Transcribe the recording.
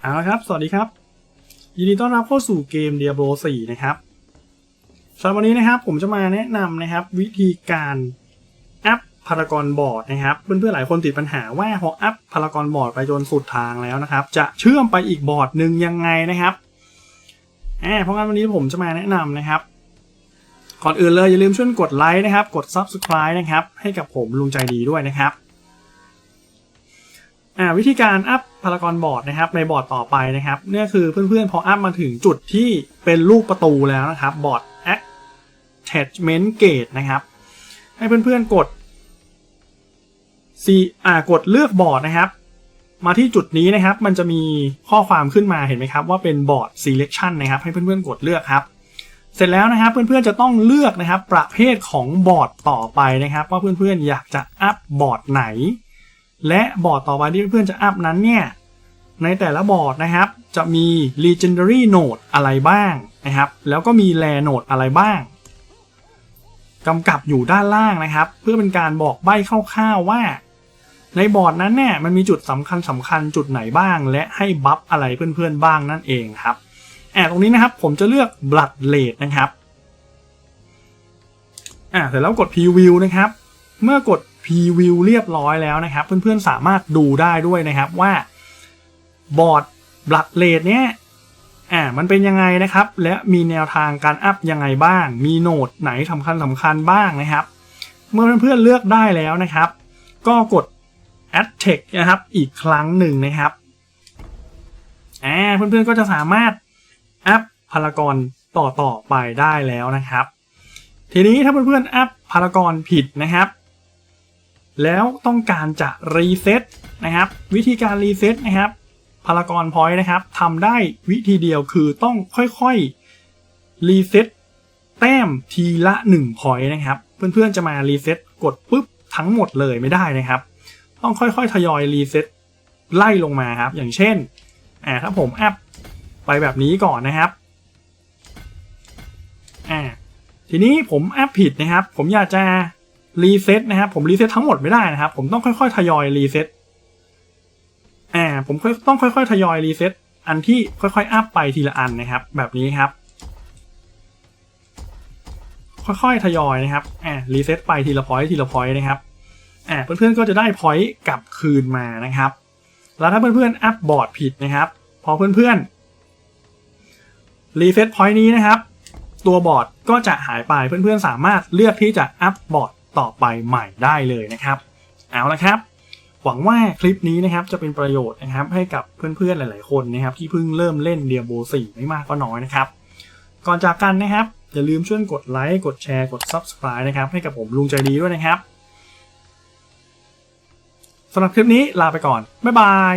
เอาละครับ สวัสดีครับ ยินดีต้อนรับเข้าสู่เกม Diablo 4 นะครับสำหรับวันนี้นะครับผมจะมาแนะนำนะครับ วิธีการอัพพารากอนบอร์ดนะครับเพื่อนๆหลายคนติดปัญหาว่าพออัพพารากอนบอร์ดไปจนสุดทางแล้วนะครับ จะเชื่อมไปอีกบอร์ดหนึ่งยังไงนะครับอ่าเพราะงั้นวันนี้ผมจะมาแนะนำนะครับก่อนอื่นเลยอย่าลืมช่วยกดไลค์นะครับ กด Subscribe นะครับ ให้กับผมลุงใจดีด้วยนะครับ อ่าวิธีการอัพพารากอนบอร์ดนะครับในบอร์ดต่อไปนะครับเนี่ยคือเพื่อนๆพออัพมาถึงจุดที่เป็นรูปประตูแล้วนะครับบอร์ด attachment gate นะครับ ให้เพื่อนๆกด C อ่ากดเลือกบอร์ดนะครับ มาที่จุดนี้นะครับ มันจะมีข้อความขึ้นมาเห็นไหมครับ ว่าเป็นบอร์ด selection นะครับ ให้เพื่อนๆกดเลือกครับ เสร็จแล้วนะครับ เพื่อนๆจะต้องเลือกนะครับ ประเภทของบอร์ดต่อไปนะครับ ว่าเพื่อนๆอยากจะอัพบอร์ดไหน และบอร์ดต่อไปที่เพื่อนๆจะอัพนั้นเนี่ยในแต่ละบอร์ดนะครับจะมี legendary node อะไรบ้างนะครับ แล้วก็มี rare node อะไรบ้างกำกับอยู่ด้านล่างนะครับ เพื่อเป็นการบอกใบ้คร่าวๆว่า ในบอร์ดนั้นเนี่ยมันมีจุดสำคัญสำคัญจุดไหนบ้าง และให้บัฟอะไรเพื่อนๆบ้างนั่นเองครับอ่าตรงนี้นะครับผมจะเลือก blood rate นะครับอ่าเสร็จแล้วกด preview นะครับ เมื่อกด preview เรียบร้อยแล้วนะครับ เพื่อนๆสามารถดูได้ด้วยนะครับว่าบอร์ด blood rate เนี่ยอ่ามันเป็นยังไงนะครับ และมีแนวทางการอัพยังไงบ้าง มีโนดไหนสำคัญสำคัญบ้างนะครับ เมื่อเพื่อนๆเลือกได้แล้วนะครับ ก็กด add text นะครับอีกครั้งหนึ่งนะครับอ่าเพื่อนๆก็จะสามารถอัพพารากอนต่อต่อๆไปได้แล้วนะครับ ทีนี้ถ้าเพื่อนๆอัพพารากอนผิดนะครับ แล้วต้องการจะรีเซ็ตนะครับวิธีการรีเซ็ตนะครับพารากอนพอยต์นะครับทำได้วิธีเดียวคือต้องค่อยๆรีเซ็ตแต้มทีละ1พอยต์นะครับเพื่อนๆจะมารีเซ็ตกดปุ๊บทั้งหมดเลยไม่ได้นะครับ ต้องค่อยๆทยอยรีเซ็ตไล่ลงมาครับ อย่างเช่นอ่าถ้าผมแอัพไปแบบนี้ก่อนนะครับอ่าทีนี้ผมแอัพผิดนะครับ ผมอยากจะ รีเซ็ตนะครับผมรีเซ็ตทั้งหมดไม่ได้นะครับ ผมต้องค่อยๆทยอยรีเซ็ตอ่าผมค่อยต้องค่อยๆทยอยรีเซ็ตอันที่ค่อยๆอัพไปทีละอันนะครับ แบบนี้ครับ ค่อยๆทยอยนะครับอ่ารีเซ็ตไปทีละพอยต์ทีละพอยต์นะครับอ่าเพื่อนๆก็จะได้พอยต์กลับคืนมานะครับ แล้วถ้าเพื่อนๆอัพบอร์ดผิดนะครับ พอเพื่อนๆรีเซ็ตพอยต์นี้นะครับ ตัวบอร์ดก็จะหายไปเพื่อนๆสามารถเลือกที่จะอัพบอร์ด ต่อไปใหม่ได้เลยนะครับ เอาละครับ หวังว่าคลิปนี้นะครับจะเป็นประโยชน์นะครับให้กับเพื่อนๆหลาย ๆ คนนะครับที่เพิ่งเริ่มเล่นเดียโบ4ไม่มากก็น้อยนะครับ ก่อนจากกันนะครับ อย่าลืมช่วยกดไลค์กดแชร์กด Subscribe นะครับให้กับผมลุงใจดีด้วยนะครับสำหรับคลิปนี้ลาไปก่อน บ๊ายบาย